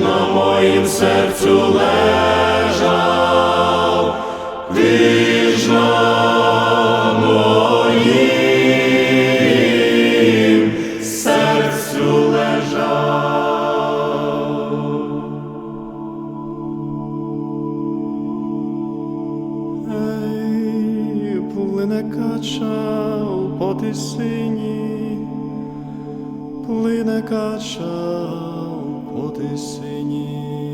На моїм серцю лежав, на моїм серцю лежав. Ей, плине кача у потисині, плине кача у потисині. Ей,